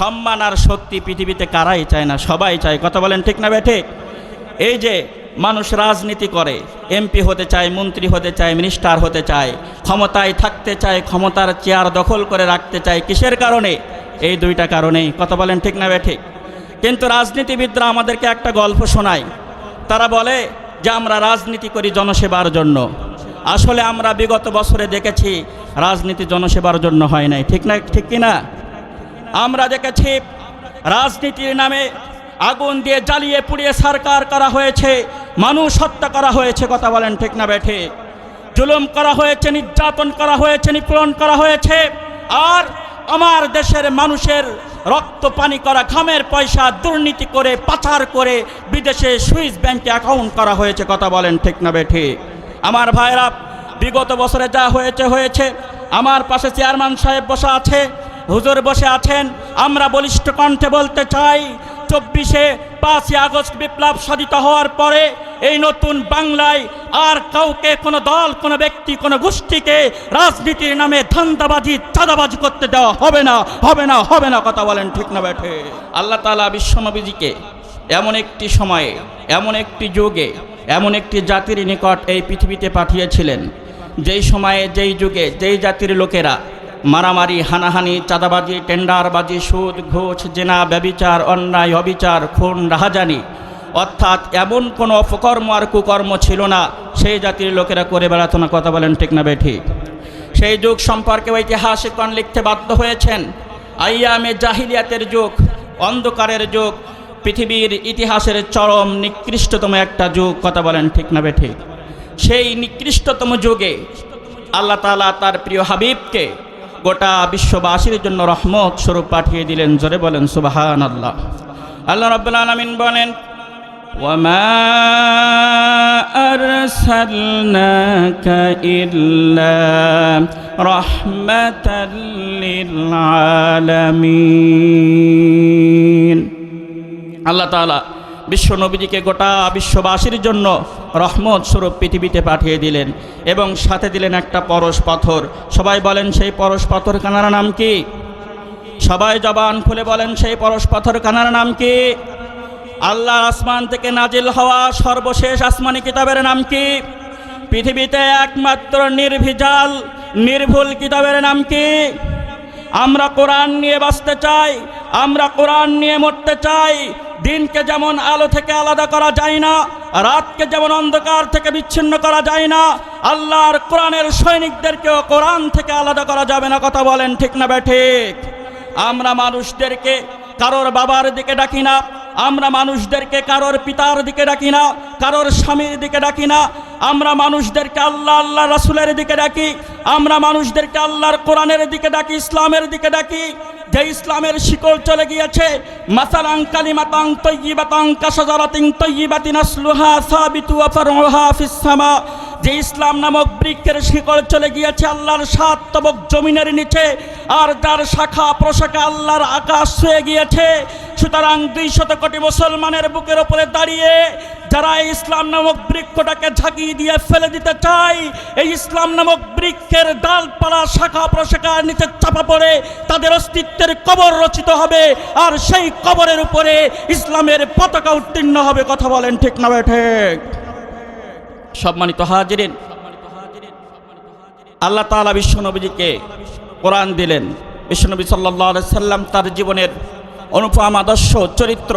সম্মান আর শক্তি পৃথিবীতে কারাই চায় না, সবাই চায়। কথা বলেন ঠিক না বেঠে এই যে মানুষ রাজনীতি করে, এমপি হতে চায়, মন্ত্রী হতে চায়, মিনিস্টার হতে চায়, ক্ষমতায় থাকতে চায়, ক্ষমতার চেয়ার দখল করে রাখতে চায়, কিসের কারণে? এই দুইটা কারণেই। কথা বলেন ঠিক না বেঠে কিন্তু রাজনীতিবিদরা আমাদেরকে একটা গল্প শোনায়। তারা বলে যে, আমরা রাজনীতি করি জনসেবার জন্য। আসলে আমরা বিগত বছরে দেখেছি, রাজনীতি জনসেবার জন্য হয় নাই। ঠিক না, ঠিক কি না আমরা দেখেছি রাজনীতির নামে আগুন দিয়ে জ্বালিয়ে পুড়িয়ে সরকার করা হয়েছে, মানুষ হত্যা করা হয়েছে, কথা বলেন ঠিক না বেঠে? জুলুম করা হয়েছে, নির্যাতন করা হয়েছে, নিপীড়ন করা হয়েছে, আর আমার দেশের মানুষের রক্ত পানি করা, ঘামের পয়সা দুর্নীতি করে, পাচার করে বিদেশে সুইস ব্যাংকে অ্যাকাউন্ট করা হয়েছে, কথা বলেন ঠিক না বেঠে? আমার ভাইরা, বিগত বছরে যা হয়েছে হয়েছে। আমার পাশে চেয়ারম্যান সাহেব বসা আছে। হুজুর বসে আছেন। আমরা বলিষ্ঠ কণ্ঠে বলতে চাই, চব্বিশে পাঁচই আগস্ট বিপ্লব সাধিত হওয়ার পরে এই নতুন বাংলায় আর কাউকে, কোনো দল, কোনো ব্যক্তি, কোনো গোষ্ঠীকে রাজনীতির নামে ধান্দাবাজি, চাঁদাবাজি করতে দেওয়া হবে না হবে না হবে না কথা বলেন ঠিক না বেঠে আল্লাহ তালা বিশ্বনবীজিকে এমন একটি সময়ে, এমন একটি যুগে, এমন একটি জাতির নিকট এই পৃথিবীতে পাঠিয়েছিলেন। যেই সময়ে, যেই যুগে, যেই জাতির লোকেরা মারামারি, হানাহানি, চাঁদাবাজি, টেন্ডারবাজি, সুদ, ঘুষ, জেনা, ব্যবিচার, অন্যায়, অবিচার, খুন, রাহাজানি। অর্থাৎ এমন কোনো অপকর্ম আর কুকর্ম ছিল না, সেই জাতির লোকেরা করে বেড়াতো না, কথা বলেন ঠিক না বেঠিক সেই যুগ সম্পর্কে ঐতিহাসিকগণ লিখতে বাধ্য হয়েছেন। আইয়ামে জাহিলিয়াতের যুগ, অন্ধকারের যুগ, পৃথিবীর ইতিহাসের চরম নিকৃষ্টতম একটা যুগ, কথা বলেন ঠিক না বেঠিক সেই নিকৃষ্টতম যুগে আল্লাহ তালা তার প্রিয় হাবিবকে গোটা বিশ্ববাসীর জন্য রহমত স্বরূপ পাঠিয়ে দিলেন জোরে বলেন সুবাহান আল্লাহ আল্লাহ রব্বুল আলমিন বলেন وما أرسلناك إلا رحمة للعالمين আল্লাহ তাআলা বিশ্ব নবীজিকে গোটা বিশ্ববাসীর জন্য রহমত স্বরূপ পৃথিবীতে পাঠিয়ে দিলেন এবং সাথে দিলেন একটা পরশ পাথর। সবাই বলেন, সেই পরশ পাথর কানার নাম কি? সবাই জবান খুলে বলেন, সেই পরশ পাথর কানার নাম কি? আল্লাহ আসমান থেকে নাজিল হওয়া সর্বশেষ আসমানি কিতাবের নাম কি? পৃথিবীতে একমাত্র নির্ভিজাল, নির্ভুল কিতাবের নাম কি? আমরা কোরআন নিয়ে বাঁচতে চাই, আমরা কোরআন নিয়ে মরতে চাই দিনকে যেমন আলো থেকে আলাদা করা যায় না, রাতকে যেমন অন্ধকার থেকে বিচ্ছিন্ন করা যায় না, আল্লাহর কোরআনের সৈনিকদেরকেও কোরআন থেকে আলাদা করা যাবে না, কথা বলেন ঠিক না ঠিক আমরা মানুষদেরকে কারোর বাবার দিকে ডাকি না, আমরা মানুষদেরকে কারোর পিতার দিকে ডাকি না, কারোর স্বামীর দিকে ডাকি না, আমরা মানুষদেরকে আল্লাহ আল্লাহ রাসুলের দিকে ডাকি, আমরা মানুষদেরকে আল্লাহর কোরআনের দিকে ডাকি, ইসলামের দিকে ডাকি যে ইসলামের শিকল চলে গিয়েছে মাসালাং কালিমাতাং তৈবাতাং কাশাজারাতিং তৈবাতিন আসলুহা সাবিতু আফারুহা ফিসসামা ফিস যে ইসলাম নামক বৃক্ষের শিকড় চলে গিয়েছে আল্লাহর সাত তবক জমিনের নিচে, আর যার শাখা প্রশাখা আল্লাহর আকাশ হয়ে গিয়েছে সুতরাং দুই শত কোটি মুসলমানের বুকের ওপরে দাঁড়িয়ে যারা ইসলাম নামক বৃক্ষটাকে ঝাঁকিয়ে দিয়ে ফেলে দিতে চায়, এই ইসলাম নামক বৃক্ষের ডালপালা, শাখা প্রশাখার নিচে চাপা পড়ে তাদের অস্তিত্বের কবর রচিত হবে আর সেই কবরের উপরে ইসলামের পতাকা উত্তীর্ণ হবে, কথা বলেন ঠিক না ঠিক। সম্মানিত হাজিরিন, আল্লাহ তালা বিশ্বনবীজিকে কোরআন দিলেন। বিশ্বনবী সাল্লাহ সাল্লাম তার জীবনের অনুপম আদর্শ চরিত্র।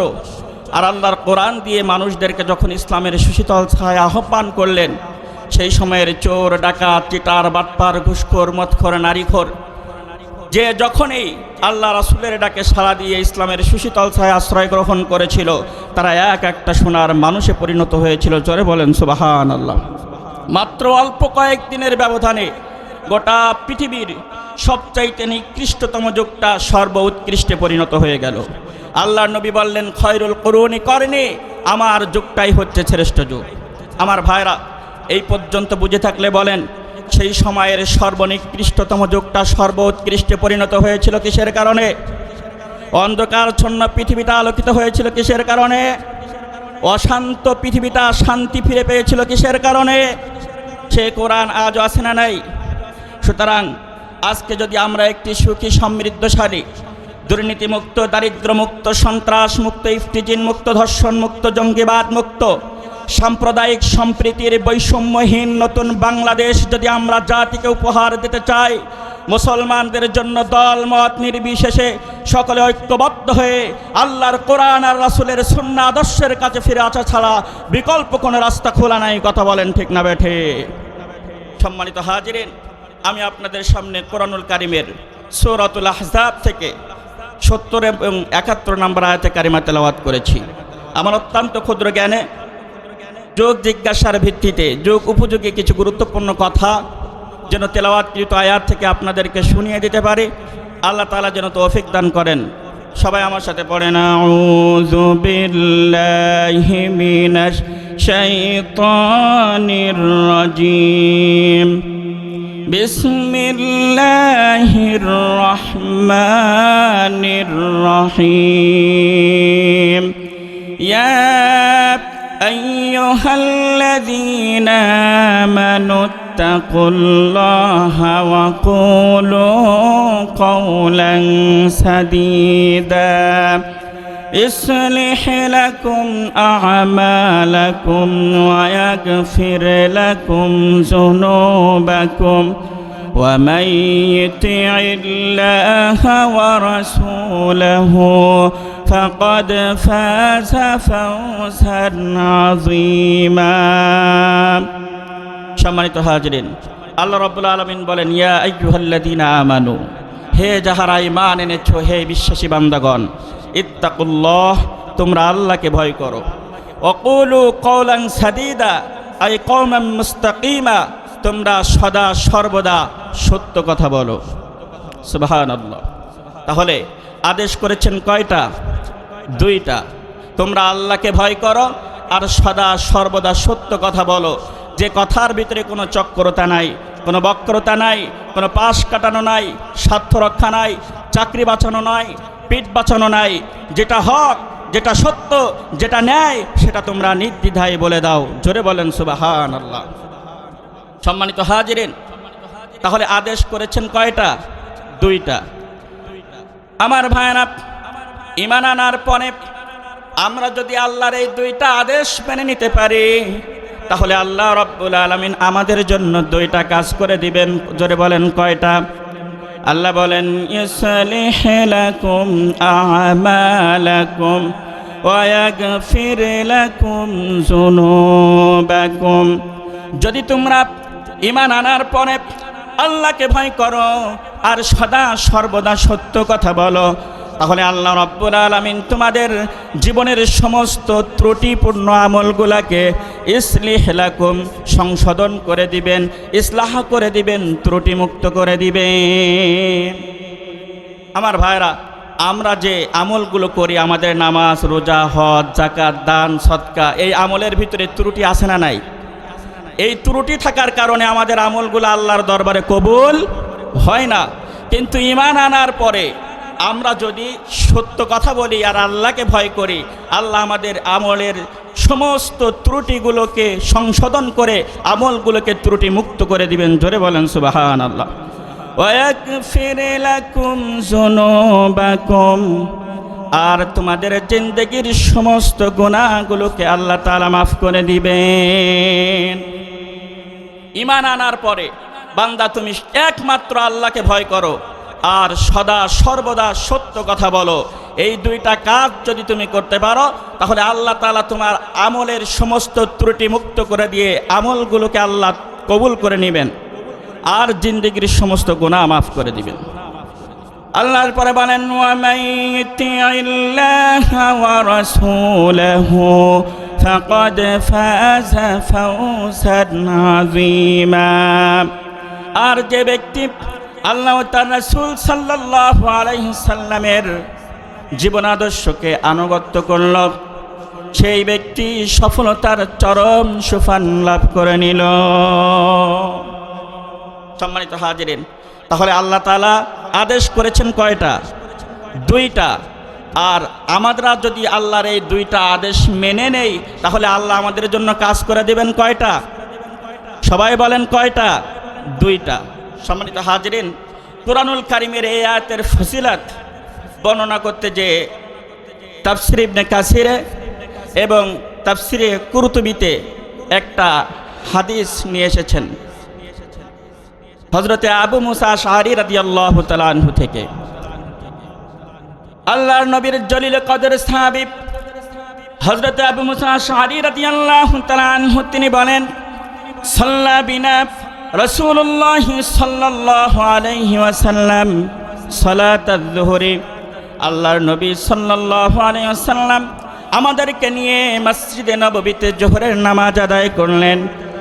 আর আল্লাহর কোরআন দিয়ে মানুষদেরকে যখন ইসলামের সুশীতল ছায় আহ্বান করলেন, সেই সময়ের চোর, ডাকাত, চিটার, বাটপার, ঘুষখোর মৎখর নারীখোর, যে যখনই আল্লাহ রাসুলের ডাকে সাড়া দিয়ে ইসলামের সুশীতল ছায় আশ্রয় গ্রহণ করেছিল, তারা এক একটা সোনার মানুষে পরিণত হয়েছিল। জোরে বলেন সুবাহান আল্লাহ মাত্র অল্প কয়েক দিনের ব্যবধানে গোটা পৃথিবীর সবচাইতে নিকৃষ্টতম যুগটা সর্ব উৎকৃষ্টে পরিণত হয়ে গেল। আল্লাহ নবী বললেন, খয়রুল করুণী করেনি আমার যুগটাই হচ্ছে শ্রেষ্ঠ যুগ। আমার ভাইরা, এই পর্যন্ত বুঝে থাকলে বলেন, সেই সময়ের সর্বনিকৃষ্টতম যুগটা সর্বোৎকৃষ্টে পরিণত হয়েছিল কিসের কারণে? অন্ধকারচ্ছন্ন পৃথিবীটা আলোকিত হয়েছিল কিসের কারণে? অশান্ত পৃথিবীটা শান্তি ফিরে পেয়েছিল কিসের কারণে? সে কোরআন আজও আসে না নাই? সুতরাং আজকে যদি আমরা একটি সুখী, সমৃদ্ধশালী, দুর্নীতিমুক্ত, দারিদ্র্যমুক্ত সন্ত্রাস মুক্ত ইফতিজিন মুক্ত ধর্ষণ মুক্ত জঙ্গিবাদ মুক্ত সাম্প্রদায়িক সম্প্রীতির বৈষম্যহীন নতুন বাংলাদেশ যদি আমরা জাতিকে উপহার দিতে চাই, মুসলমানদের জন্য দল, মত নির্বিশেষে সকলে ঐক্যবদ্ধ হয়ে আল্লাহর কোরআন আর রাসুলের সুন্না আদর্শের কাছে ফিরে আসা ছাড়া বিকল্প কোনো রাস্তা খোলা নাই, কথা বলেন ঠিক না বেঠে সম্মানিত হাজিরিন আমি আপনাদের সামনে কোরআনুল কারিমের সৌরাতুল আহজাব থেকে সত্তর এবং একাত্তর নম্বর আয়াতে কারিমা তেলাওয়াত করেছি। আমার অত্যন্ত ক্ষুদ্র জ্ঞানে, যোগ জিজ্ঞাসার ভিত্তিতে, যোগ উপযোগী কিছু গুরুত্বপূর্ণ কথা যেন তেলাওয়াতকৃত আয়াত থেকে আপনাদেরকে শুনিয়ে দিতে পারি। আল্লাহ তালা যেন তৌফিক দান করেন। সবাই আমার সাথে পড়ে রাজিম। بسم الله الرحمن الرحيم. يا أيها الذين آمنوا اتقوا الله وقولوا قولا سديداً. يصلح لكم أعمالكم ويغفر لكم ذنوبكم ومن يطع الله ورسوله فقد فاز فوزا عظيما সম্মানিত হাজরিন আল্লাহ রব্বুল আলমিন বলেন ইয়া আইয়ুহাল্লাযীনা আমানু হে যাহারা ঈমান এনেছো হে বিশ্বাসী বান্দাগণ ইত্তাকুল্লাহ, তোমরা আল্লাহকে ভয় করো। অকুলু কওলান সাদিদা, আই কওমান মুস্তাকিমা, তোমরা সদা সর্বদা সত্য কথা বলো। সুবহানাল্লাহ। তাহলে আদেশ করেছেন কয়টা? দুইটা। তোমরা আল্লাহকে ভয় করো আর সদা সর্বদা সত্য কথা বলো। যে কথার ভিতরে কোনো চক্রতা নাই, কোনো বক্রতা নাই, কোনো পাশ কাটানো নাই, স্বার্থ রক্ষা নাই, চাকরি বাঁচানো নাই পিঠ বাঁচানো নাই। যেটা হক, যেটা সত্য, যেটা ন্যায়, সেটা তোমরা নির্দ্বিধায় বলে দাও। জোরে বলেন সুবাহান আল্লাহ সম্মানিত হাজিরেন, তাহলে আদেশ করেছেন কয়টা? দুইটা। আমার ভাইয়েরা ইমান আনার পরে আমরা যদি আল্লাহর এই দুইটা আদেশ মেনে নিতে পারি, তাহলে আল্লাহ রব্বুল আলমিন আমাদের জন্য দুইটা কাজ করে দিবেন। জোরে বলেন, কয়টা? আল্লাহ বলেন আমালাকুম যদি তোমরা ইমান আনার পরে আল্লাহকে ভয় করো আর সদা সর্বদা সত্য কথা বলো তাহলে আল্লাহ রব্বুল আলমিন তোমাদের জীবনের সমস্ত ত্রুটিপূর্ণ আমলগুলাকে ইসলিহ লাকুম, সংশোধন করে দিবেন, ইসলাহ করে দিবেন, ত্রুটিমুক্ত করে দিবেন। আমার ভাইরা, আমরা যে আমলগুলো করি, আমাদের নামাজ, রোজা, হজ জাকাত দান সৎকা এই আমলের ভিতরে ত্রুটি আছে না নাই? এই ত্রুটি থাকার কারণে আমাদের আমলগুলো আল্লাহর দরবারে কবুল হয় না। কিন্তু ইমান আনার পরে আমরা যদি সত্য কথা বলি আর আল্লাহকে ভয় করি, আল্লাহ আমাদের আমলের সমস্ত ত্রুটিগুলোকে সংশোধন করে আমলগুলোকে ত্রুটি মুক্ত করে দিবেন। জোরে বলেন সুবাহান আল্লাহ আর তোমাদের জিন্দগির সমস্ত গুণাগুলোকে আল্লাহ তালা মাফ করে দিবেন। ইমান আনার পরে বান্দা, তুমি একমাত্র আল্লাহকে ভয় করো। আর সদা সর্বদা সত্য কথা বলো এই দুইটা কাজ যদি তুমি করতে পারো তাহলে আল্লাহ তাআলা তোমার আমলের সমস্ত ত্রুটি মুক্ত করে দিয়ে আমলগুলোকে আল্লাহ কবুল করে নেবেন আর জিন্দগির সমস্ত গুণা মাফ করে দিবেন আল্লাহর পরে বলেন فقد فاز فوزا عظيما আর যে ব্যক্তি আল্লাহ রাসূল সাল্লাল্লাহু আলাইহি সাল্লামের জীবন আদর্শকে আনুগত্য করল। সেই ব্যক্তি সফলতার চরম সুফান লাভ করে নিল। সম্মানিত হাজিরেন, তাহলে আল্লাহ তালা আদেশ করেছেন কয়টা? দুইটা। আর আমরা যদি আল্লাহর এই দুইটা আদেশ মেনে নেই, তাহলে আল্লাহ আমাদের জন্য কাজ করে দেবেন কয়টা? সবাই বলেন কয়টা? দুইটা। সম্মানিত হাজরিন, কোরআনুল কারিমের এই আয়াতের ফসিলাত বর্ণনা করতে যে তাফসির ইবনে কাসিরে এবং তাফসিরে কুরুতুবিতে একটা হাদিস নিয়ে এসেছেন। হজরতে আবু মুসা শাহরি রাদি আল্লাহ তালু থেকে। আল্লাহর নবীর জলিল কদর সাহাবিব হজরতে আবু মুসা শাহরি রাদি আল্লাহ তালু তিনি বলেন, সাল্লা বিনা রসুল্লাহ সাল্লাহ আলাইহি ওয়াসাল্লাম সালাত জোহরে আল্লাহর নবী সাল্লাহ আলাইহি ওয়াসাল্লাম আমাদেরকে নিয়ে মসজিদে নববীতে জোহরের নামাজ আদায় করলেন।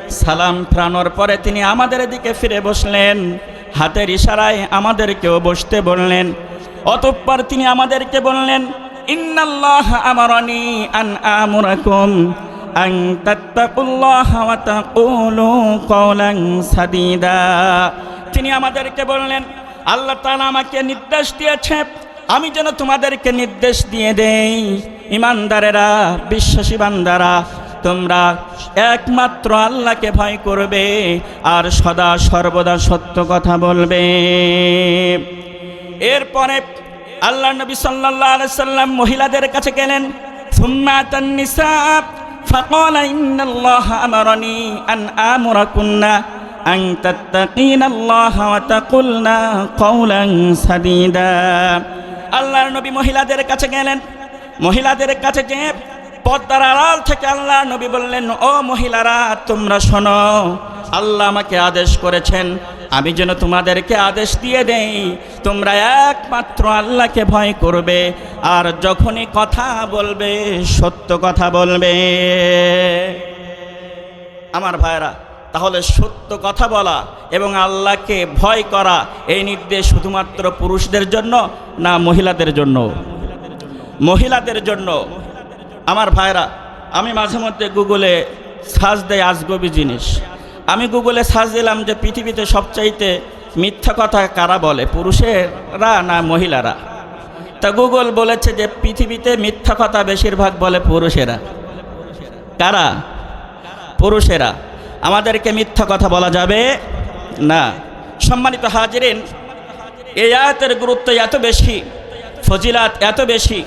সালাম ফেরানোর পরে তিনি আমাদের দিকে ফিরে বসলেন। হাতের ইশারায় আমাদেরকেও বসতে বললেন। অতঃপর তিনি আমাদেরকে বললেন, ইন্নাল্লাহ আমারনি আন আমুরাকুম। আন তাত্তাকুল্লাহ ওয়া তাকুলু কওলান সাদিদা তিনি আমাদেরকে বললেন, আল্লাহ তাআলা আমাকে নির্দেশ দিয়েছে, আমি যেন তোমাদেরকে নির্দেশ দিয়ে দেই। ইমানদারেরা, বিশ্বাসী বান্দারা, তোমরা একমাত্র আল্লাহকে ভয় করবে আর সদা সর্বদা সত্য কথা বলবে। এরপরে আল্লাহ নবী সাল্লাল্লাহু আলাইহি সাল্লাম মহিলাদের কাছে গেলেন সুম্মা তান্নিসা فقال إن الله أمرني أن آمركن أن تتقين الله وتقولن قولا سديدا আল্লাহর নবী মহিলাদের কাছে গেলেন মহিলাদের কাছে যে পর্দার আড়াল থেকে আল্লাহ নবী বললেন ও মহিলারা তোমরা শোনো আল্লাহ আমাকে আদেশ করেছেন আমি যেন তোমাদেরকে আদেশ দিয়ে দেই, তোমরা একমাত্র আল্লাহকে ভয় করবে, আর যখনই কথা বলবে, সত্য কথা বলবে। আমার ভাইরা তাহলে সত্য কথা বলা এবং আল্লাহকে ভয় করা, এই নির্দেশ শুধুমাত্র পুরুষদের জন্য না মহিলাদের জন্য? মহিলাদের জন্য। আমার ভাইরা আমি মাঝে মধ্যে গুগলে সার্চ দেয় আজগবি জিনিস। আমি গুগলে সার্চ দিলাম যে পৃথিবীতে সবচাইতে মিথ্যা কথা কারা বলে, পুরুষেরা না মহিলারা? তা গুগল বলেছে যে পৃথিবীতে মিথ্যা কথা বেশিরভাগ বলে পুরুষেরা। কারা? পুরুষেরা। আমাদেরকে মিথ্যা কথা বলা যাবে না। সম্মানিত হাজিরিন, এই আয়াতের গুরুত্ব এত বেশি, ফজিলাত এত বেশি।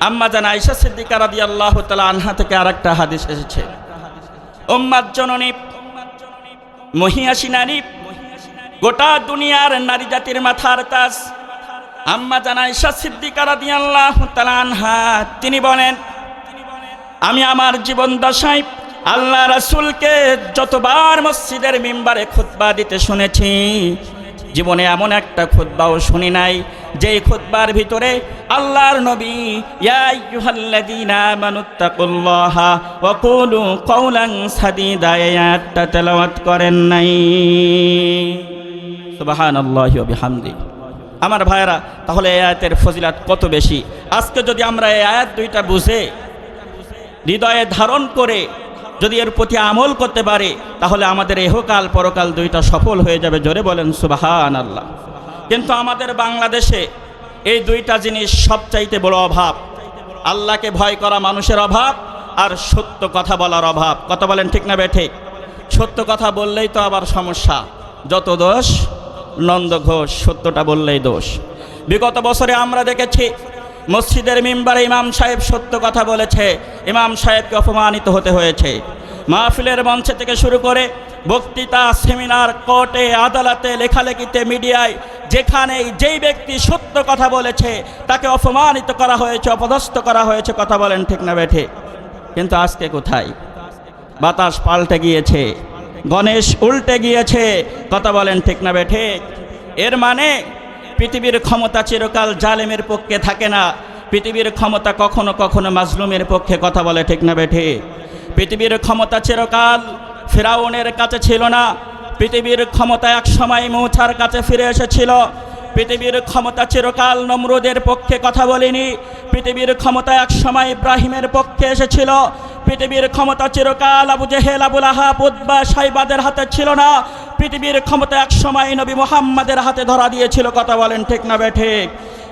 আম্মা জান আইসা সিদ্দিকা রাদি আল্লাহ আনহা থেকে আর একটা হাদিস এসেছে। উম্মাদ জননী মহিয়াসী নারী, গোটা দুনিয়ার নারী জাতির মাথার তাস আম্মা জানাই সিদ্দিকারা সিদ্দিকা রাদি আল্লাহ তালা আনহা, তিনি বলেন, আমি আমার জীবন দশাই আল্লাহ রাসুলকে যতবার মসজিদের মেম্বারে খুতবা দিতে শুনেছি, জীবনে এমন একটা খুতবাও শুনি নাই যেই খুতবার ভিতরে আল্লাহর নবী তেলাওয়াত করেন নাই। আমার ভাইরা তাহলে এই আয়াতের ফজিলাত কত বেশি? আজকে যদি আমরা এই আয়াত দুইটা বুঝে, হৃদয়ে ধারণ করে যদি এর প্রতি আমল করতে পারে, তাহলে আমাদের এহকাল পরকাল দুইটা সফল হয়ে যাবে। জোরে বলেন সুবাহান আল্লাহ কিন্তু আমাদের বাংলাদেশে এই দুইটা জিনিস সবচাইতে বড় অভাব। আল্লাহকে ভয় করা মানুষের অভাব আর সত্য কথা বলার অভাব। কথা বলেন ঠিক না বে ঠিক সত্য কথা বললেই তো আবার সমস্যা। যত দোষ, নন্দ ঘোষ, সত্যটা বললেই দোষ। বিগত বছরে আমরা দেখেছি, মসজিদের মেম্বারে ইমাম সাহেব সত্য কথা বলেছে। ইমাম সাহেবকে অপমানিত হতে হয়েছে। মাহফিলের মঞ্চে থেকে শুরু করে বক্তৃতা, সেমিনার, কোর্টে, আদালতে, লেখালেখিতে, মিডিয়ায়, যেখানেই যেই ব্যক্তি সত্য কথা বলেছে, তাকে অপমানিত করা হয়েছে, অপদস্থ করা হয়েছে, কথা বলেন ঠিক না বেঠে। কিন্তু আজকে কোথায়? বাতাস পাল্টে গিয়েছে, গণেশ উল্টে গিয়েছে, কথা বলেন ঠিক না বেঠে। এর মানে পৃথিবীর ক্ষমতা চিরকাল জালেমের পক্ষে থাকে না, পৃথিবীর ক্ষমতা কখনো কখনো মাজলুমের পক্ষে কথা বলে ঠিক না বেঠে। পৃথিবীর ক্ষমতা চিরকাল ফেরাউনের কাছে ছিল না। পৃথিবীর ক্ষমতা এক সময় মৌছার কাছে ফিরে এসেছিল। পৃথিবীর ক্ষমতা চিরকাল নমরুদের পক্ষে কথা বলিনি। পৃথিবীর ক্ষমতা এক সময় ইব্রাহিমের পক্ষে এসেছিল। পৃথিবীর ক্ষমতা চিরকাল আবু জেহেল, আবুল আহাব উদ্বা সাইবাদের হাতে ছিল না। পৃথিবীর ক্ষমতা এক সময় নবী মোহাম্মদের হাতে ধরা দিয়েছিল। কথা বলেন ঠিক না বেঠিক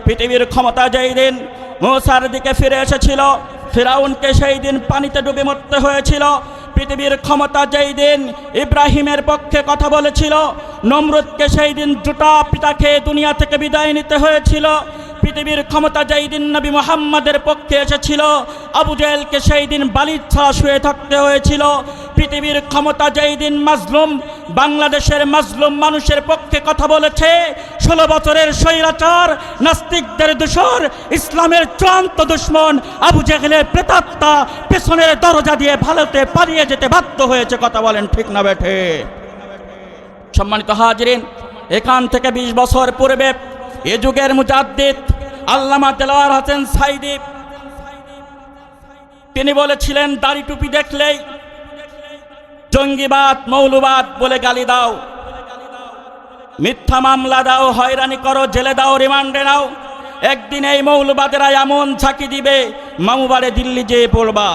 পৃথিবীর ক্ষমতা যেই দিন মৌসার দিকে ফিরে এসেছিল। ফিরাউনকে সেই দিন পানিতে ডুবে মরতে হয়েছিল। পৃথিবীর ক্ষমতা যেই দিন ইব্রাহিমের পক্ষে কথা বলেছিল, নমরুদকে সেই দিন জুটা পিতা খেয়ে দুনিয়া থেকে বিদায় নিতে হয়েছিল। পৃথিবীর ক্ষমতা যেই দিন নবী মোহাম্মদের পক্ষে এসেছিল, আবু জেহেলকে সেই দিন বালির ছাড়া শুয়ে থাকতে হয়েছিল। পৃথিবীর ক্ষমতা যেই দিন মাজলুম বাংলাদেশের মাজলুম মানুষের পক্ষে কথা বলেছে, ষোলো বছরের স্বৈরাচার, নাস্তিকদের দূষর, ইসলামের চূড়ান্ত দুশ্মন আবু জেহেলের প্রেতাত্মা পেছনের দরজা দিয়ে ভারতে পালিয়ে যেতে বাধ্য হয়েছে, কথা বলেন ঠিক না বেঠে। সম্মানিত হাজিরিন, এখান থেকে ২০ বছর পূর্বে এ যুগের মুজাদ্দিদ আল্লামা দেলোয়ার হোসেন সাইদি তিনি বলেছিলেন, দাড়ি টুপি দেখলেই জঙ্গিবাদ, মৌলবাদ বলে গালি দাও। মিথ্যা মামলা দাও, হয়রানি করো, জেলে দাও, রিমান্ডে নাও। একদিন এই মৌলবাদেরা এমন ঝাঁকি দিবে মামুবারে দিল্লি যেয়ে পড়বা।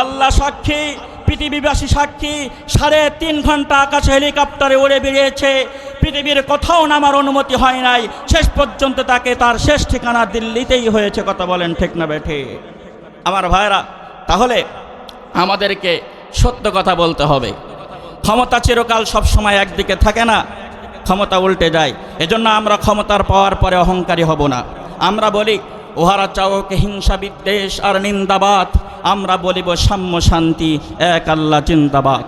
আল্লাহ সাক্ষী, পৃথিবীবাসী সাক্ষী, সাড়ে তিন ঘণ্টা আকাশে হেলিকপ্টারে উড়ে বেরিয়েছে। পৃথিবীর কোথাও নামার অনুমতি হয় নাই। শেষ পর্যন্ত তাকে তার শেষ ঠিকানা দিল্লিতেই হয়েছে, কথা বলেন ঠিক না বেঠে আমার ভাইরা, তাহলে আমাদেরকে সত্য কথা বলতে হবে। ক্ষমতা চিরকাল সবসময় একদিকে থাকে না, ক্ষমতা উল্টে যায়। এজন্য আমরা ক্ষমতার পাওয়ার পরে অহংকারী হব না। আমরা বলি ওহারা চাওকে হিংসা বিদ্বেষ আর নিন্দাবাদ। আমরা বলিব, সাম্য শান্তি, এক আল্লাহ চিন্তাবাদ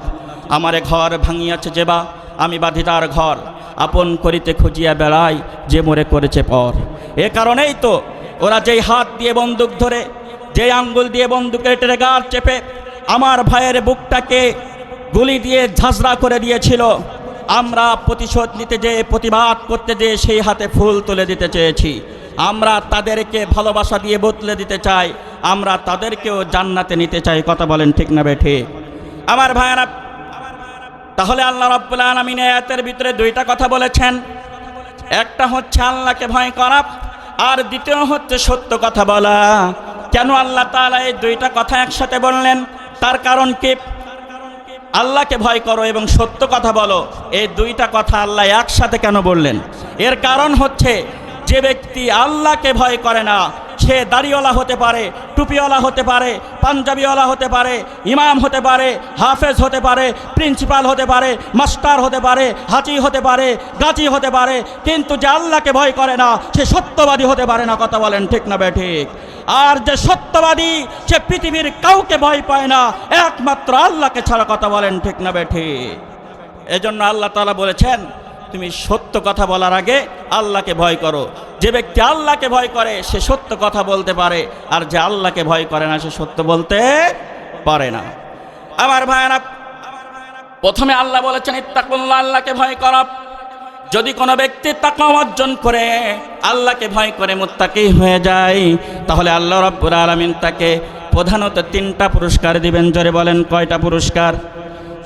আমারে ঘর ভাঙিয়াছে যেবা আমি বাধিতার ঘর। আপন করিতে খুঁজিয়া বেড়াই যে মোরে করেছে পর। এ কারণেই তো ওরা যেই হাত দিয়ে বন্দুক ধরে যে আঙ্গুল দিয়ে বন্দুকের ট্রেগার চেপে আমার ভাইয়ের বুকটাকে গুলি দিয়ে ঝাঁঝরা করে দিয়েছিল। আমরা প্রতিশোধ নিতে যে প্রতিবাদ করতে যে সেই হাতে ফুল তুলে দিতে চেয়েছি। আমরা তাদেরকে ভালোবাসা দিয়ে বদলে দিতে চাই। আমরা তাদেরকেও জান্নাতে নিতে চাই। কথা বলেন ঠিক না বেঠে? আমার ভাইয়েরা, তাহলে আল্লাহ রব্বুল আলমিন আয়াতের ভিতরে দুইটা কথা বলেছেন। একটা হচ্ছে আল্লাহকে ভয় করা, আর দ্বিতীয় হচ্ছে সত্য কথা বলা। কেন আল্লাহ তালা এই দুইটা কথা একসাথে বললেন? তার কারণ কি? আল্লাহকে ভয় করো এবং সত্য কথা বলো। এই দুইটা কথা আল্লাহ একসাথে কেন বললেন? এর কারণ হচ্ছে, যে ব্যক্তি আল্লাহকে ভয় করে না সে দাড়িওয়ালা হতে পারে, টুপিওয়ালা হতে পারে, পাঞ্জাবিওয়ালা হতে পারে, ইমাম হতে পারে, হাফেজ হতে পারে, প্রিন্সিপাল হতে পারে, মাস্টার হতে পারে, হাজি হতে পারে, গাজী হতে পারে, কিন্তু যে আল্লাহকে ভয় করে না, সে সত্যবাদী হতে পারে না, কথা বলেন ঠিক না বে ঠিক? আর যে সত্যবাদী, সে পৃথিবীর কাউকে ভয় পায় না, একমাত্র আল্লাহকে ছাড়া, কথা বলেন ঠিক না বে ঠিক? এজন্য আল্লাহ তাআলা বলেছেন তুমি সত্য কথা বলার আগে আল্লাহকে ভয় করো। যে ব্যক্তি আল্লাহকে ভয় করে, সে সত্য কথা বলতে পারে, আর যে আল্লাহকে ভয় করে না, সে সত্য বলতে পারে না। আমার ভাইয়েরা, প্রথমে আল্লাহ বলেছেন, ইত্তাকুল্লাহ, আল্লাহকে ভয় করা। যদি কোনো ব্যক্তি তাকাও অর্জন করে, আল্লাহকে ভয় করে মুত্তাকি হয়ে যায়, তাহলে আল্লাহ রব্বুর আলমিন তাকে প্রধানত তিনটা পুরস্কার দিবেন। জোরে বলেন, কয়টা পুরস্কার?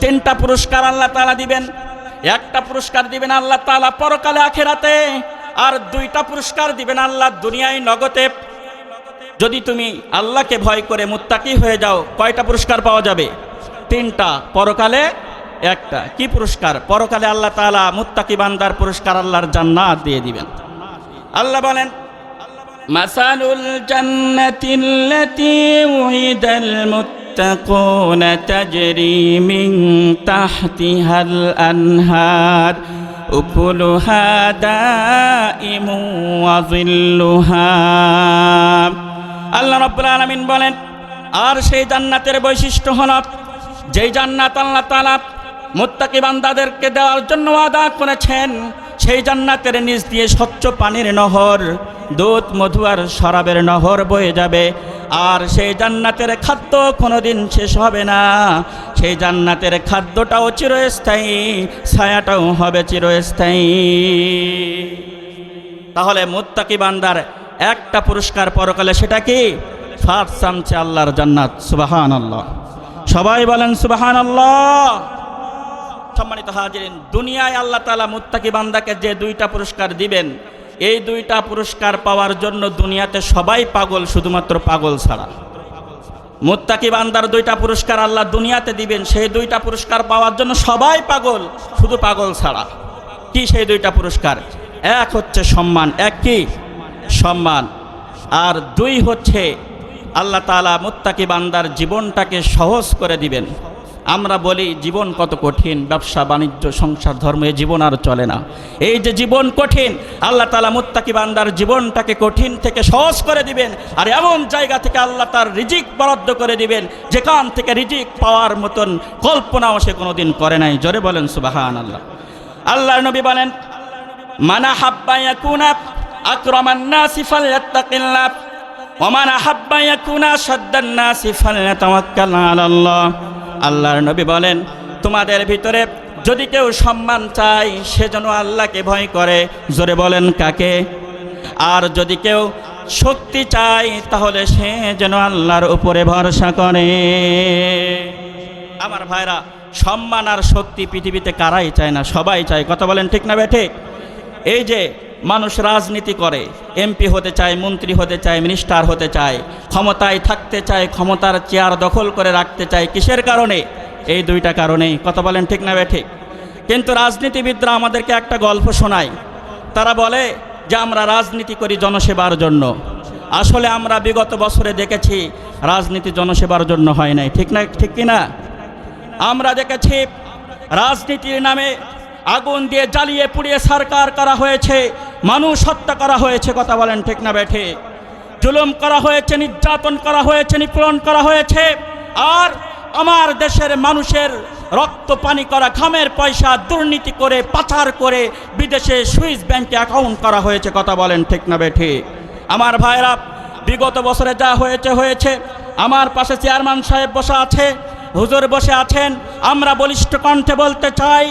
তিনটা পুরস্কার আল্লাহ তালা দিবেন। একটা পুরস্কার দিবেন আল্লাহ তালা পরকালে আখেরাতে, আর দুইটা পুরস্কার দিবেন আল্লাহ দুনিয়ায় নগদে। যদি তুমি আল্লাহকে ভয় করে মুত্তাকি হয়ে যাও, কয়টা পুরস্কার পাওয়া যাবে? তিনটা, পরকালে একটা। কি পুরস্কার? পরকালে আল্লাহ তালা মুত্তাকি বান্দার পুরস্কার আল্লাহর জান্নাত দিয়ে দিবেন। আল্লাহ বলেন, মাসালুল জান্নাতিল্লাতী উইদাল মুত্তাকুন তাজরি মিন তাহতিহাল আনহার উকুলুহা দাইমু ওয়া যিল্লুহা আল্লাহ রাব্বুল আলামিন বলেন, আর সেই জান্নাতের বৈশিষ্ট্য হল, যেই জান্নাত আল্লাহ তাআলা মুত্তাকি বান্দাদেরকে দেওয়ার জন্য ওয়াদা করেছেন সেই জান্নাতের নিচ দিয়ে স্বচ্ছ পানির নহর, দুধ, মধু আর শরাবের নহর বয়ে যাবে। আর সেই জান্নাতের খাদ্য কোনোদিন শেষ হবে না। সেই জান্নাতের খাদ্যটাও চিরস্থায়ী, ছায়াটাও হবে চিরস্থায়ী। তাহলে মুত্তাকি বান্দার একটা পুরস্কার পরকালে সেটা কি? ফার্স্ট চামচে আল্লাহর জান্নাত। সুবাহান আল্লাহ সবাই বলেন সুবাহান আল্লাহ সম্মানিত হাজিরিন, দুনিয়ায় আল্লাহ তালা মুত্তাকি বান্দাকে যে দুইটা পুরস্কার দিবেন, এই দুইটা পুরস্কার পাওয়ার জন্য দুনিয়াতে সবাই পাগল, শুধুমাত্র পাগল ছাড়া। মুত্তাকি বান্দার দুইটা পুরস্কার আল্লাহ দুনিয়াতে দিবেন, সেই দুইটা পুরস্কার পাওয়ার জন্য সবাই পাগল, শুধু পাগল ছাড়া। কি সেই দুইটা পুরস্কার? এক হচ্ছে সম্মান, এক কি? সম্মান। আর দুই হচ্ছে আল্লাহ তালা মুত্তাকি বান্দার জীবনটাকে সহজ করে দিবেন। আমরা বলি জীবন কত কঠিন, ব্যবসা, বাণিজ্য, সংসার, ধর্ম এ জীবন আর চলে না। এই যে জীবন কঠিন, আল্লাহ তালা মুত্তাকি বান্দার জীবনটাকে কঠিন থেকে সহজ করে দিবেন, আর এমন জায়গা থেকে আল্লাহ তার রিজিক বরাদ্দ করে দিবেন, যেখান থেকে রিজিক পাওয়ার মতন কল্পনাও সে কোনোদিন করে নাই। জোরে বলেন সুবাহান আল্লাহ আল্লাহ নবী বলেন, মানা হাব্বা ইয়াকুনা আকরামান নাসি ফালইয়াত্তাকিল্লাহ ওয়া মানা হাব্বা ইয়াকুনা শাদ্দান নাসি ফালইয়াতাওয়াক্কাল আলাল্লাহ। আল্লাহর নবী বলেন, তোমাদের ভিতরে যদি কেউ সম্মান চায়, সে যেন আল্লাহকে ভয় করে। জোরে বলেন, কাকে? আর যদি কেউ শক্তি চায়, তাহলে সে যেন আল্লাহর উপরে ভরসা করে। আমার ভাইরা, সম্মান আর শক্তি পৃথিবীতে কারাই চায় না, সবাই চায়। কথা বলেন ঠিক না বেঠে এই যে মানুষ রাজনীতি করে, এমপি হতে চায়, মন্ত্রী হতে চায়, মিনিস্টার হতে চায়, ক্ষমতায় থাকতে চায়, ক্ষমতার চেয়ার দখল করে রাখতে চায়, কিসের কারণে? এই দুইটা কারণেই। কথা বলেন ঠিক না বেঠে কিন্তু রাজনীতিবিদরা আমাদেরকে একটা গল্প শোনায়। তারা বলে যে, আমরা রাজনীতি করি জনসেবার জন্য। আসলে আমরা বিগত বছরে দেখেছি, রাজনীতি জনসেবার জন্য হয় নাই। ঠিক না, ঠিক কি না আমরা দেখেছি, রাজনীতির নামে আগুন দিয়ে জ্বালিয়ে পুড়িয়ে সরকার করা হয়েছে। মানুষ হত্যা করা হয়েছে, কথা বলেন ঠিক না বেঠে জুলুম করা হয়েছে, নির্যাতন করা হয়েছে, নিপীড়ন করা হয়েছে। আর আমার দেশের মানুষের রক্ত পানি করা, ঘামের পয়সা দুর্নীতি করে, পাচার করে বিদেশে সুইস ব্যাংকে অ্যাকাউন্ট করা হয়েছে, কথা বলেন ঠিক না বেঠে আমার ভাইরা, বিগত বছরে যা হয়েছে হয়েছে। আমার পাশে চেয়ারম্যান সাহেব বসে আছে, হুজুর বসে আছেন। আমরা বলিষ্ঠ কণ্ঠে বলতে চাই,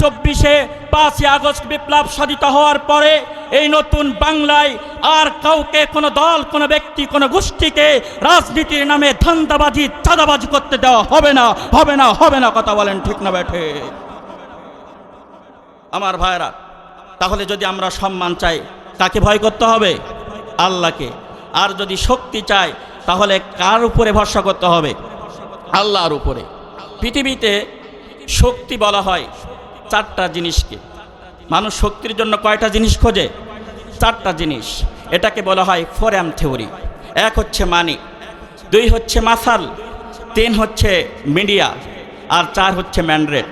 চব্বিশে পাঁচই আগস্ট বিপ্লব সাধিত হওয়ার পরে এই নতুন বাংলায় আর কাউকে, কোনো দল, কোনো ব্যক্তি, কোনো গোষ্ঠীকে রাজনীতির নামে ধান্দাবাজি, চাঁদাবাজি করতে দেওয়া হবে না হবে না হবে না, কথা বলেন ঠিক না বেঠে আমার ভাইরা তাহলে যদি আমরা সম্মান চাই, কাকে ভয় করতে হবে? আল্লাহকে। আর যদি শক্তি চাই, তাহলে কার উপরে ভরসা করতে হবে? আল্লাহর উপরে। পৃথিবীতে শক্তি বলা হয় চারটা জিনিসকে। মানুষ শক্তির জন্য কয়টা জিনিস খোঁজে? চারটা জিনিস। এটাকে বলা হয় ফোরাম থিওরি। এক হচ্ছে মানি, দুই হচ্ছে মাসাল, তিন হচ্ছে মিডিয়া, আর চার হচ্ছে ম্যান্ড্রেট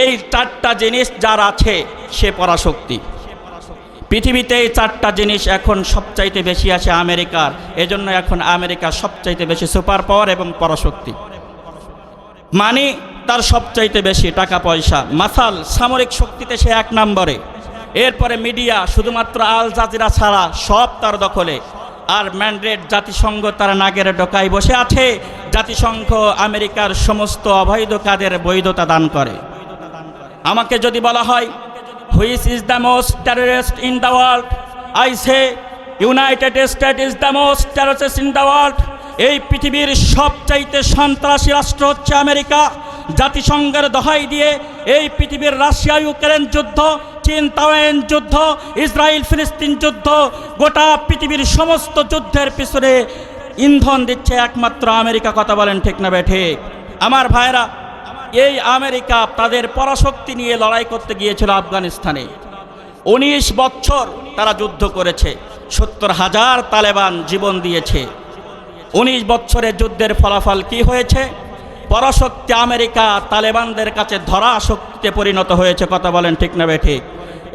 এই চারটা জিনিস যার আছে, সে পরাশক্তি। পৃথিবীতে এই চারটা জিনিস এখন সবচাইতে বেশি আছে আমেরিকার। এজন্য এখন আমেরিকা সবচাইতে বেশি সুপার পাওয়ার এবং পরাশক্তি। মানি তার সবচাইতে বেশি টাকা পয়সা। মাসাল, সামরিক শক্তিতে সে এক নম্বরে। এরপরে মিডিয়া, শুধুমাত্র আল জাজিরা ছাড়া সব তার দখলে। আর ম্যান্ড্রেট জাতিসংঘ তার নাগের ডোকায় বসে আছে। জাতিসংঘ আমেরিকার সমস্ত অবৈধ কাজের বৈধতা দান করে। আমাকে যদি বলা হয় which is the most terrorist in the world I say United State is the most terrorist in the world এই পৃথিবীর সবচাইতে সন্ত্রাসী রাষ্ট্র হচ্ছে আমেরিকা। জাতিসংঘের দহাই দিয়ে এই পৃথিবীর রাশিয়া ইউক্রেন যুদ্ধ, চীন তাওয়ান যুদ্ধ, ইসরায়েল ফিলিস্তিন যুদ্ধ, গোটা পৃথিবীর সমস্ত যুদ্ধের পিছনে ইন্ধন দিচ্ছে একমাত্র আমেরিকা। কথা বলেন ঠিক না বেঠে আমার ভাইরা এই আমেরিকা তাদের পরাশক্তি নিয়ে লড়াই করতে গিয়েছিল আফগানিস্তানে। উনিশ বছর তারা যুদ্ধ করেছে, সত্তর হাজার তালেবান জীবন দিয়েছে। উনিশ বছরের যুদ্ধের ফলাফল কি হয়েছে? পরাশক্তি আমেরিকা তালেবানদের কাছে ধরা শক্তিতে পরিণত হয়েছে, কথা বলেন ঠিক না ঠিক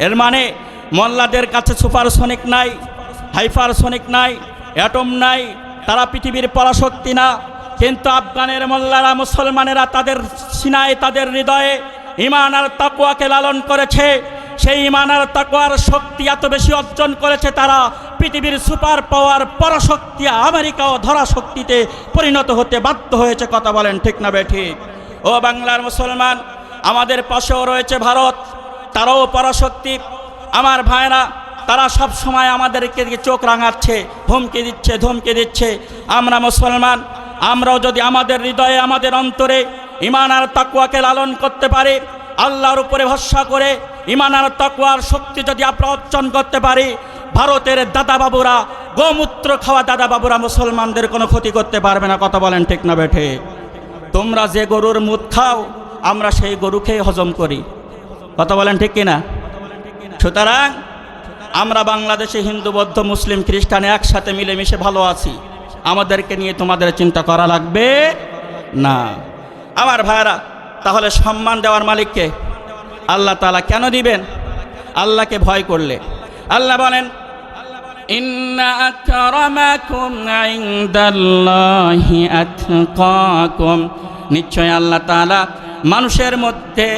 এর মানে মোল্লাদের কাছে সুপারসনিক নাই, হাইপারসনিক নাই, অ্যাটম নাই, তারা পৃথিবীর পরাশক্তি না। কিন্তু আফগানের মোল্লারা মুসলমানেরা তাদের সিনায়, তাদের হৃদয়ে ইমান আর তাকুয়াকে লালন করেছে। সেই ইমান আর তাকুয়ার শক্তি এত বেশি অর্জন করেছে তারা পৃথিবীর সুপার পাওয়ার পরাশক্তি আমেরিকা ও ধরা শক্তিতে পরিণত হতে বাধ্য হয়েছে, কথা বলেন ঠিক না ঠিক? ও বাংলার মুসলমান, আমাদের পাশেও রয়েছে ভারত, তারাও পরাশক্তি। আমার ভাইরা, তারা সব সময় আমাদেরকে চোখ রাঙাচ্ছে ধমকে দিচ্ছে ধমকে দিচ্ছে। আমরা মুসলমান, আমরাও যদি আমাদের হৃদয়ে, আমাদের অন্তরে ইমান আর তাকুয়াকে লালন করতে পারি, আল্লাহর উপরে ভরসা করে ইমান আর তাকুয়ার শক্তি যদি আমরা অর্জন করতে পারি ভারতের দাদা বাবুরা গোমূত্র খাওয়া দাদা বাবুরা মুসলমানদের কোনো ক্ষতি করতে পারবে না, কথা বলেন ঠিক না বেঠে। তোমরা যে গরুর মুদ খাও, আমরা সেই গরুকে হজম করি। কথা বলেন ঠিক কিনা? সুতরাং আমরা বাংলাদেশে হিন্দু, বৌদ্ধ, মুসলিম, খ্রিস্টান একসাথে মিলেমিশে ভালো আছি। আমাদেরকে নিয়ে তোমাদের চিন্তা করা লাগবে না। আমার ভাইরা তাহলে সম্মান দেওয়ার মালিককে আল্লাহ তাআলা কেন দিবেন? আল্লাহকে ভয় করলে। আল্লাহ বলেন إن أكرمكم عند الله أتقاكم নিশ্চয় আল্লাহ তাআলা মানুষের মধ্যে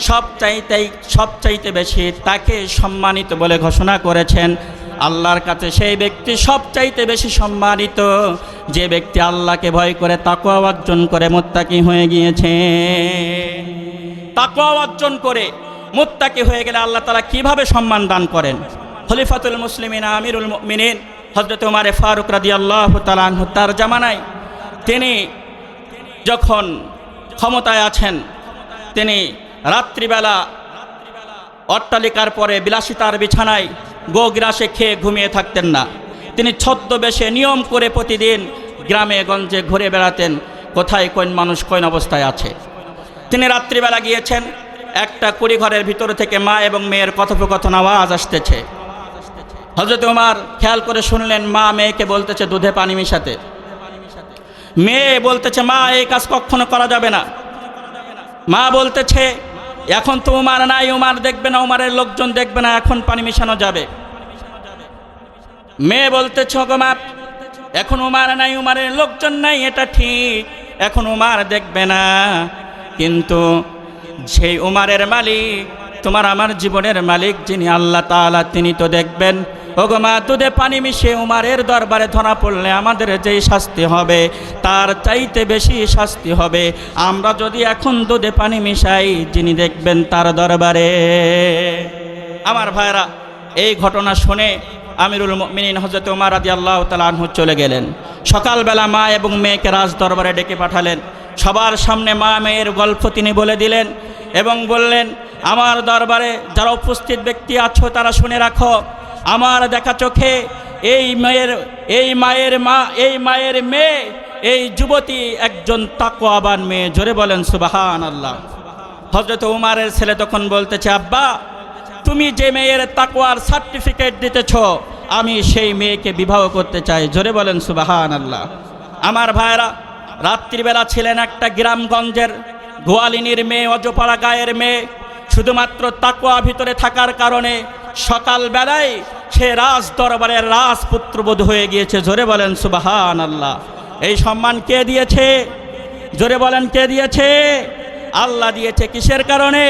সবচাইতেই সবচাইতে বেশি তাকে সম্মানিত বলে ঘোষণা করেছেন আল্লাহর কাছে সেই ব্যক্তি সবচাইতে বেশি সম্মানিত যে ব্যক্তি আল্লাহকে ভয় করে তাকওয়া অর্জন করে মোত্তাকি হয়ে গিয়েছে তাকওয়া অর্জন করে মুত্তাকি হয়ে গেলে আল্লাহ তাআলা কিভাবে সম্মান দান করেন খলিফাতুল মুসলিমিন, আমিরুল মুমিনিন হজরত উমারে ফারুক রাদি আল্লাহ তালাহ তার জামানায় তিনি যখন ক্ষমতায় আছেন, তিনি রাত্রিবেলা অট্টালিকার পরে বিলাসিতার বিছানায় গোগ্রাসে খেয়ে ঘুমিয়ে থাকতেন না। তিনি ছদ্মবেশে নিয়ম করে প্রতিদিন গ্রামে গঞ্জে ঘুরে বেড়াতেন, কোথায় কোন মানুষ কোন অবস্থায় আছে। তিনি রাত্রিবেলা গিয়েছেন, একটা কুড়ি ঘরের ভিতর থেকে মা এবং মেয়ের কথোপকথন আওয়াজ আসতেছে। হজরত উমার খেয়াল করে শুনলেন, মা মেয়েকে বলতেছে, দুধে পানি মিশাতে। মেয়ে বলতেছে, মা, এই কাজ কখনো করা যাবে না। মা বলতেছে, এখন তো উমার নাই, উমার দেখবে না, উমারের লোকজন দেখবে না, এখন পানি মিশানো যাবে। মেয়ে বলতেছে গো মা, এখন উমার নাই, উমারের লোকজন নাই, এটা ঠিক, এখন উমার দেখবে না। কিন্তু সেই উমারের মালিক তোমার আমার জীবনের মালিক যিনি আল্লাহ তাআলা, তিনি তো দেখবেন। ওগো মা, দুধে পানি মিশিয়ে উমারের দরবারে ধরা পড়লে আমাদের যেই শাস্তি হবে, তার চাইতে বেশি শাস্তি হবে। আমরা যদি এখন দুধে পানি মিশাই, যিনি দেখবেন তার দরবারে। আমার ভাইরা এই ঘটনা শুনে আমিরুল মিনিন হজরত উমার আদি আল্লাহ তালাহ চলে গেলেন। সকালবেলা মা এবং মেয়েকে রাজ দরবারে ডেকে পাঠালেন। সবার সামনে মা মেয়ের গল্প তিনি বলে দিলেন। এবং বললেন, আমার দরবারে যারা উপস্থিত ব্যক্তি আছো, তারা শুনে রাখো, আমার দেখা চোখে এই মেয়ের, এই মায়ের মা, এই মায়ের মেয়ে, এই যুবতী একজন তাকওয়াবান মেয়ে। জোরে বলেন সুবাহান আল্লাহ হজরত উমারের ছেলে তখন বলতেছে, আব্বা, তুমি যে মেয়ের তাকওয়ার সার্টিফিকেট দিতেছ, আমি সেই মেয়েকে বিবাহ করতে চাই। জোরে বলেন সুবাহান আল্লাহ আমার ভাইরা রাত্রিবেলা ছিলেন একটা গ্রামগঞ্জের গোয়ালিনীর মেয়ে, অজপাড়া গায়ের মেয়ে, শুধুমাত্র তাকুয়া ভিতরে থাকার কারণে সকালবেলায় সে রাজ দরবারের রাজপুত্রবোধ হয়ে গিয়েছে। জোরে বলেন সুবাহান আল্লাহ এই সম্মান কে দিয়েছে? জোরে বলেন, কে দিয়েছে? আল্লাহ দিয়েছে কিসের কারণে?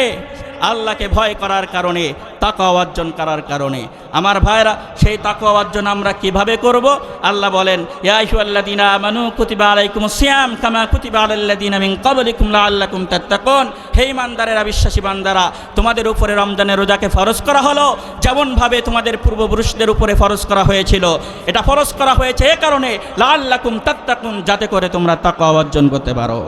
আল্লাহকে ভয় করার কারণে, তাকওয়া অর্জন করার কারণে। আমার ভাইরা সেই তাকওয়া অর্জন আমরা কীভাবে করব? আল্লাহ বলেন, ইয়া আইয়ুহাল্লাযীনা আমানু কুতিবা আলাইকুমুস সিয়াম কামা কুতিবা আলাল্লাযীনা মিন ক্বাবলিকুম লাআল্লাকুম তাত্তাকুন। হে ইমানদারেরা, বিশ্বাসী বান্দারা, তোমাদের উপরে রমজানের রোজাকে ফরজ করা হলো, যেমনভাবে তোমাদের পূর্বপুরুষদের উপরে ফরজ করা হয়েছিল। এটা ফরজ করা হয়েছে এ কারণে, লাআল্লাকুম তাত্তাকুন, যাতে করে তোমরা তাকওয়া অর্জন করতে পারো।